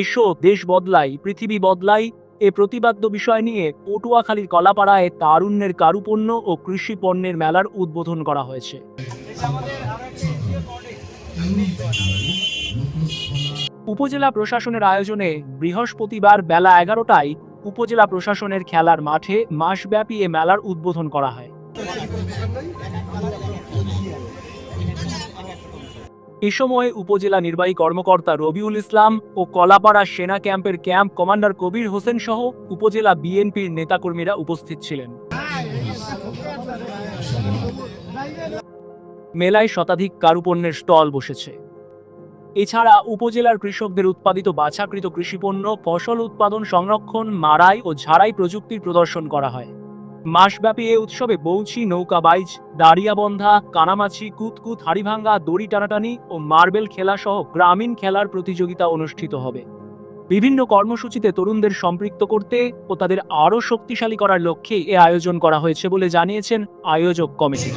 এসো, দেশ বদলাই, পৃথিবী বদলাই। এ প্রতিবাদ্য বিষয় নিয়ে পটুয়াখালীর কলাপাড়ায় তারুণ্যের কারুপণ্য ও কৃষি পণ্যের মেলার উদ্বোধন করা হয়েছে। উপজেলা প্রশাসনের আয়োজনে বৃহস্পতিবার বেলা এগারোটায় উপজেলা প্রশাসনের খেলার মাঠে মাসব্যাপী এ মেলার উদ্বোধন করা হয়। এ সময় উপজেলা নির্বাহী কর্মকর্তা রবিউল ইসলাম ও কলাপাড়া সেনা ক্যাম্পের ক্যাম্প কমান্ডার কবির হোসেন সহ উপজেলা বিএনপির নেতাকর্মীরা উপস্থিত ছিলেন। মেলায় শতাধিক কারুপণ্যের স্টল বসেছে। এছাড়া উপজেলার কৃষকদের উৎপাদিত বাছাকৃত কৃষিপণ্য, ফসল উৎপাদন সংরক্ষণ মারাই ও ঝাড়াই প্রযুক্তির প্রদর্শন করা হয়। মাসব্যাপী এ উৎসবে বৌছি নৌকা বাইচ, দাঁড়িয়াবন্ধা, কানামাছি, কুতকুত, হাড়িভাঙ্গা, দড়ি টানাটানি ও মার্বেল খেলা সহ গ্রামীণ খেলার প্রতিযোগিতা অনুষ্ঠিত হবে। বিভিন্ন কর্মসূচিতে তরুণদের সম্পৃক্ত করতে ও তাদের আরও শক্তিশালী করার লক্ষ্যে এ আয়োজন করা হয়েছে বলে জানিয়েছেন আয়োজক কমিটি।